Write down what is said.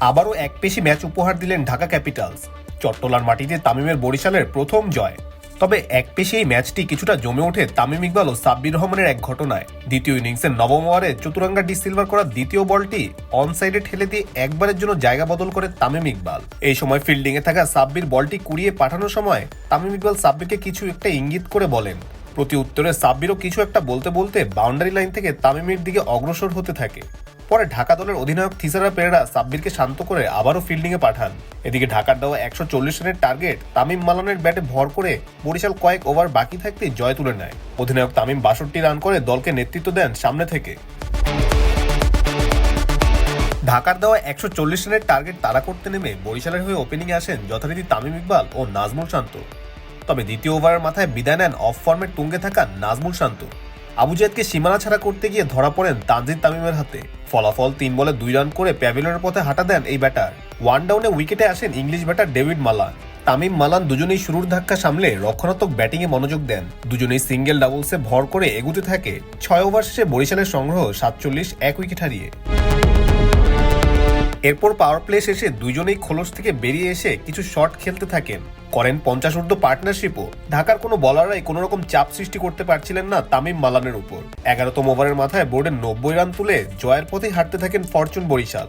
আবারও এক পেশি ম্যাচ উপহার দিলেন ঢাকা ক্যাপিটালস। চট্টলার মাটিতে তামিমের বরিশালের প্রথম জয়। তবে এক পেশি এই ম্যাচটি কিছুটা জমে ওঠে তামিম ইকবাল ও সাব্বির রহমানের এক ঘটনায়। দ্বিতীয় ইনিংসের নবম ওভারে চতুরাঙ্গা ডি সিলভার করা দ্বিতীয় বলটি অন সাইডে ঠেলে দিয়ে একবারের জন্য জায়গা বদল করে তামিম ইকবাল। এই সময় ফিল্ডিংয়ে থাকা সাব্বির বলটি কুড়িয়ে পাঠানোর সময় তামিম ইকবাল সাব্বিরকে কিছু একটা ইঙ্গিত করে বলেন। প্রতি উত্তরে সাব্বিরও কিছু একটা বলতে বলতে বাউন্ডারি লাইন থেকে তামিমের দিকে অগ্রসর হতে থাকে। পরে ঢাকা দলের অধিনায়ক থিসারা পেরেরা সাব্বিরকে শান্ত করে আবারও ফিল্ডিংয়ে পাঠান। এদিকে ঢাকার দেওয়া একশো চল্লিশ রানের টার্গেট তামিম মালানের ব্যাটে ভর করে বরিশাল কয়েক ওভার বাকি থাকতেই জয় তুলে নেয়। অধিনায়ক তামিম বাষট্টি রান করে দলকে নেতৃত্ব দেন সামনে থেকে। ঢাকার দেওয়া একশো চল্লিশ রানের টার্গেট তাড়া করতে নেমে বরিশালের হয়ে ওপেনিংয়ে আসেন যথারীতি তামিম ইকবাল ও নাজমুল শান্ত। তবে দ্বিতীয় ওভারের মাথায় বিদায় নেন অফ ফর্মের তুঙ্গে থাকা নাজমুল শান্ত। আবু জায়েদকে সীমানা ছাড়া করতে গিয়ে ধরা পড়েন তানজিদ তামিমের হাতে। ফলাফল তিন বলে দুই রান করে প্যাভিলিয়নের পথে হাঁটা দেন এই ব্যাটার। ওয়ান ডাউনে উইকেটে আসেন English batter David Malan. Tamim Malan দুজনেই শুরুর ধাক্কা সামলে রক্ষণাত্মক ব্যাটিংয়ে মনোযোগ দেন। দুজনেই সিঙ্গেল ডাবলসে ভর করে এগুতে থাকে। ছয় ওভার শেষে বরিশালের সংগ্রহ সাতচল্লিশ, এক উইকেট হারিয়ে। এরপর পাওয়ার প্লে শেষে দুজনেই খোলস থেকে বেরিয়ে এসে কিছু শট খেলতে থাকেন। করেন পঞ্চাশ ঊর্ধ্ব পার্টনারশিপও ঢাকার কোনো বলাররাই কোনো রকম চাপ সৃষ্টি করতে পারছিলেন না তামিম মালানের উপর। এগারোতম ওভারের মাথায় বোর্ডের নব্বই রান তুলে জয়ের পথে হাঁটতে থাকেন ফরচুন বরিশাল।